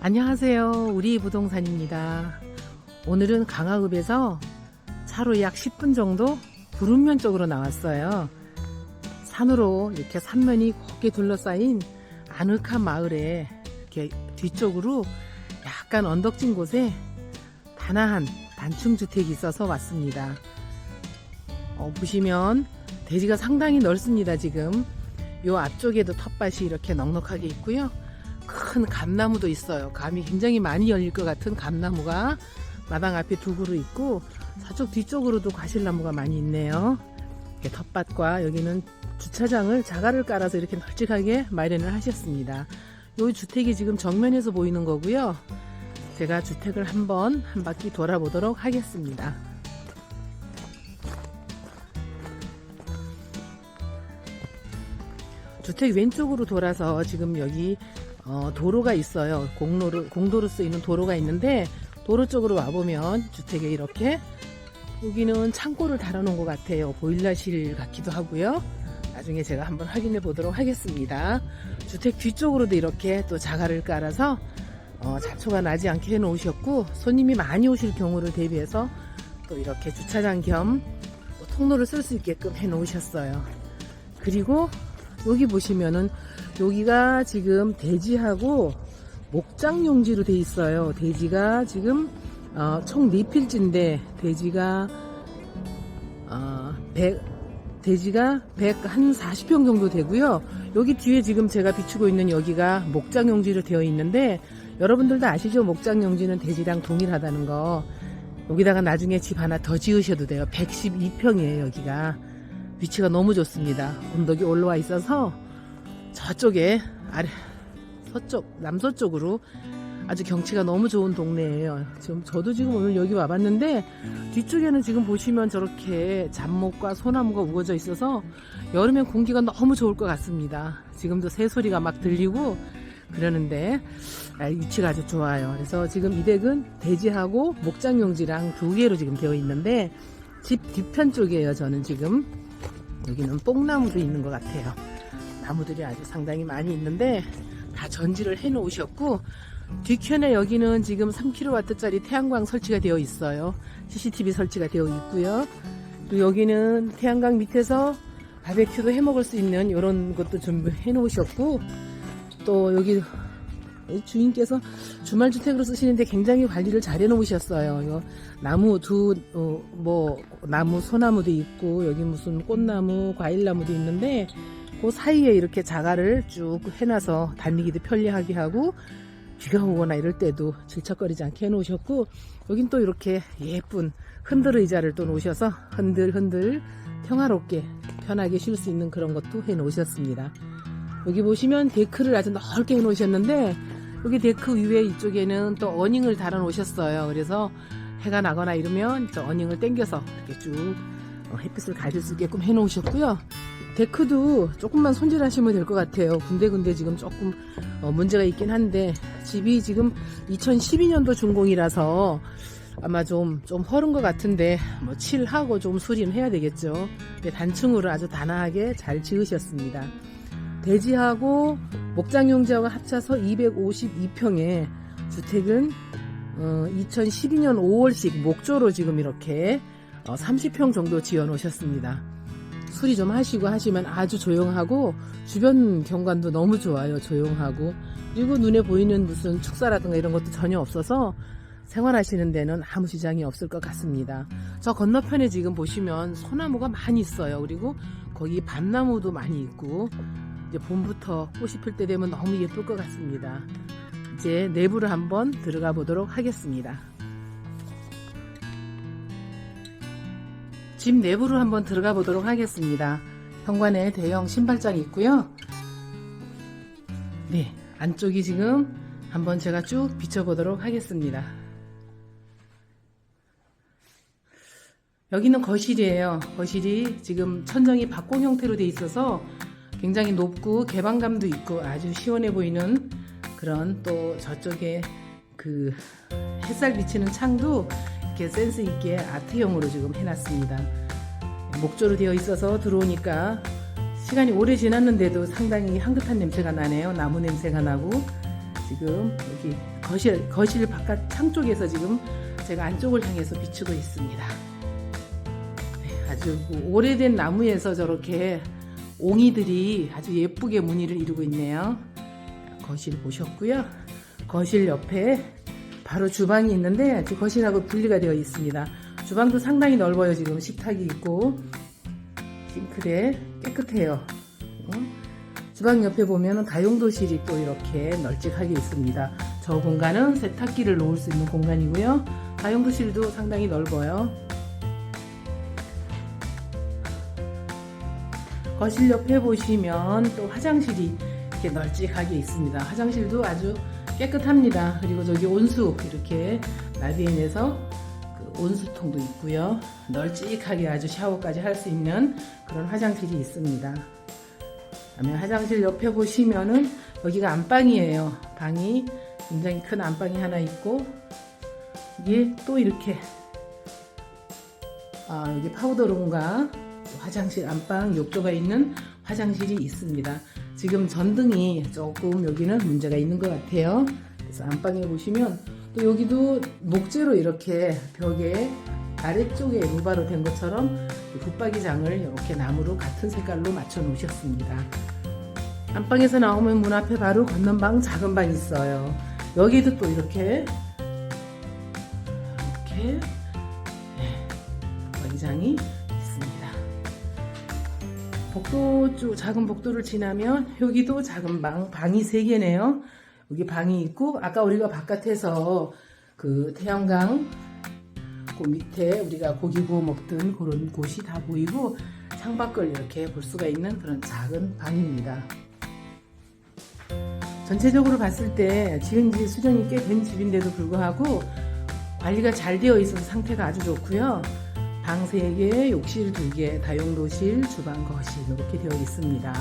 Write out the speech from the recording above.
안녕하세요. 우리 부동산입니다. 오늘은 강화읍에서 차로 약 10분 정도 구름면 쪽으로 나왔어요. 산으로 이렇게 산면이 곱게 둘러싸인 아늑한 마을에 이렇게 뒤쪽으로 약간 언덕진 곳에 단아한 단층 주택이 있어서 왔습니다. 어, 보시면 대지가 상당히 넓습니다. 지금 요 앞쪽에도 텃밭이 이렇게 넉넉하게 있고요. 큰 감나무도 있어요. 감이 굉장히 많이 열릴 것 같은 감나무가 마당 앞에 두 그루 있고 저쪽 뒤쪽으로도 과실나무가 많이 있네요. 이렇게 텃밭과 여기는 주차장을 자갈을 깔아서 이렇게 널찍하게 마련을 하셨습니다. 이 주택이 지금 정면에서 보이는 거고요. 제가 주택을 한번 한 바퀴 돌아보도록 하겠습니다. 주택 왼쪽으로 돌아서 지금 여기 어, 도로가 있어요. 공로로, 공도로 쓰이는 도로가 있는데 도로 쪽으로 와보면 주택에 이렇게 여기는 창고를 달아놓은 것 같아요. 보일러실 같기도 하고요. 나중에 제가 한번 확인해 보도록 하겠습니다. 주택 뒤쪽으로도 이렇게 또 자갈을 깔아서 어, 잡초가 나지 않게 해놓으셨고 손님이 많이 오실 경우를 대비해서 또 이렇게 주차장 겸또 통로를 쓸 수 있게끔 해놓으셨어요. 그리고 여기 보시면은 여기가 지금 돼지하고 목장 용지로 돼 있어요. 돼지가 지금 어, 총 4필지인데 돼지가 어, 100 돼지가 100한 40평 정도 되고요. 여기 뒤에 지금 제가 비추고 있는 여기가 목장 용지로 되어 있는데 여러분들도 아시죠? 목장 용지는 돼지랑 동일하다는 거. 여기다가 나중에 집 하나 더 지으셔도 돼요. 112평이에요, 여기가. 위치가 너무 좋습니다. 언덕이 올라와 있어서 저쪽에 아래 서쪽 남서쪽으로 아주 경치가 너무 좋은 동네예요. 지금 저도 지금 오늘 여기 와봤는데 뒤쪽에는 지금 보시면 저렇게 잡목과 소나무가 우거져 있어서 여름엔 공기가 너무 좋을 것 같습니다. 지금도 새 소리가 막 들리고 그러는데 아, 위치가 아주 좋아요. 그래서 지금 이 댁은 돼지하고 목장용지랑 두 개로 지금 되어 있는데 집 뒤편 쪽이에요. 저는 지금 여기는 뽕나무도 있는 것 같아요. 나무들이 아주 상당히 많이 있는데 다 전지를 해 놓으셨고 뒤편에 여기는 지금 3kW짜리 태양광 설치가 되어 있어요. CCTV 설치가 되어 있고요. 그리고 여기는 태양광 밑에서 바베큐도 해 먹을 수 있는 이런 것도 준비해 놓으셨고 또 여기 주인께서 주말 주택으로 쓰시는데 굉장히 관리를 잘 해놓으셨어요. 요 나무 두, 어, 뭐, 나무, 소나무도 있고, 여기 무슨 꽃나무, 과일나무도 있는데, 그 사이에 이렇게 자갈을 쭉 해놔서 다니기도 편리하게 하고, 비가 오거나 이럴 때도 질척거리지 않게 해놓으셨고, 여긴 또 이렇게 예쁜 흔들 의자를 또 놓으셔서 흔들흔들 평화롭게 편하게 쉴 수 있는 그런 것도 해놓으셨습니다. 여기 보시면 데크를 아주 넓게 해놓으셨는데 여기 데크 위에 이쪽에는 또 어닝을 달아 놓으셨어요. 그래서 해가 나거나 이러면 저 어닝을 당겨서 이렇게 쭉 어, 햇빛을 가질 수 있게끔 해놓으셨고요. 데크도 조금만 손질하시면 될 것 같아요. 군데군데 지금 조금 어, 문제가 있긴 한데 집이 지금 2012년도 준공이라서 아마 좀, 좀 허른 것 같은데, 뭐, 칠하고 좀 수리는 해야 되겠죠. 단층으로 아주 단아하게 잘 지으셨습니다. 대지하고 목장용지하고 합쳐서 252평의 주택은 어, 2012년 5월식 목조로 지금 이렇게 어, 30평 정도 지어 놓으셨습니다. 수리 좀 하시고 하시면 아주 조용하고 주변 경관도 너무 좋아요. 조용하고 그리고 눈에 보이는 무슨 축사라든가 이런 것도 전혀 없어서 생활하시는 데는 아무 지장이 없을 것 같습니다. 저 건너편에 지금 보시면 소나무가 많이 있어요. 그리고 거기 밤나무도 많이 있고 이제 봄부터 꽃이 필 때 되면 너무 예쁠 것 같습니다. 이제 내부를 한번 들어가 보도록 하겠습니다. 집 내부를 한번 들어가 보도록 하겠습니다. 현관에 대형 신발장이 있고요. 네, 안쪽이 지금 한번 제가 쭉 비춰보도록 하겠습니다. 여기는 거실이에요. 거실이 지금 천정이 박공 형태로 돼 있어서 굉장히 높고 개방감도 있고 아주 시원해 보이는 그런 또 저쪽에 그 햇살 비치는 창도 이렇게 센스 있게 아트형으로 지금 해놨습니다. 목조로 되어 있어서 들어오니까 시간이 오래 지났는데도 상당히 향긋한 냄새가 나네요. 나무 냄새가 나고 지금 여기 거실 거실 바깥 창 쪽에서 지금 제가 안쪽을 향해서 비추고 있습니다. 네, 아주 그 오래된 나무에서 저렇게 옹이들이 아주 예쁘게 무늬를 이루고 있네요. 거실 보셨고요. 거실 옆에 바로 주방이 있는데 거실하고 분리가 되어 있습니다. 주방도 상당히 넓어요. 지금 식탁이 있고 싱크대 깨끗해요. 어? 주방 옆에 보면 다용도실이 또 이렇게 널찍하게 있습니다. 저 공간은 세탁기를 놓을 수 있는 공간이고요. 다용도실도 상당히 넓어요. 거실 옆에 보시면 또 화장실이 이렇게 널찍하게 있습니다. 화장실도 아주 깨끗합니다. 그리고 저기 온수 이렇게 나비엔에서 그 온수통도 있고요. 널찍하게 아주 샤워까지 할 수 있는 그런 화장실이 있습니다. 그다음에 화장실 옆에 보시면은 여기가 안방이에요. 방이 굉장히 큰 안방이 하나 있고 이게 또 이렇게 아, 여기 파우더룸과 화장실 안방 욕조가 있는 화장실이 있습니다. 지금 전등이 조금 여기는 문제가 있는 것 같아요. 그래서 안방에 보시면 또 여기도 목재로 이렇게 벽에 아래쪽에 루바로 된 것처럼 붙박이장을 이렇게 나무로 같은 색깔로 맞춰 놓으셨습니다. 안방에서 나오면 문 앞에 바로 걷는 방 작은 방 있어요. 여기도 또 이렇게 이렇게 붙박이장이 있습니다. 복도 쪽 작은 복도를 지나면 여기도 작은 방 방이 세 개네요. 여기 방이 있고 아까 우리가 바깥에서 그 태양광 그 밑에 우리가 고기 구워 먹던 그런 곳이 다 보이고 창밖을 이렇게 볼 수가 있는 그런 작은 방입니다. 전체적으로 봤을 때 지은 지 수정이 꽤 된 집인데도 불구하고 관리가 잘 되어 있어서 상태가 아주 좋고요. 방 3개, 욕실 2개, 다용도실, 주방, 거실 이렇게 되어 있습니다.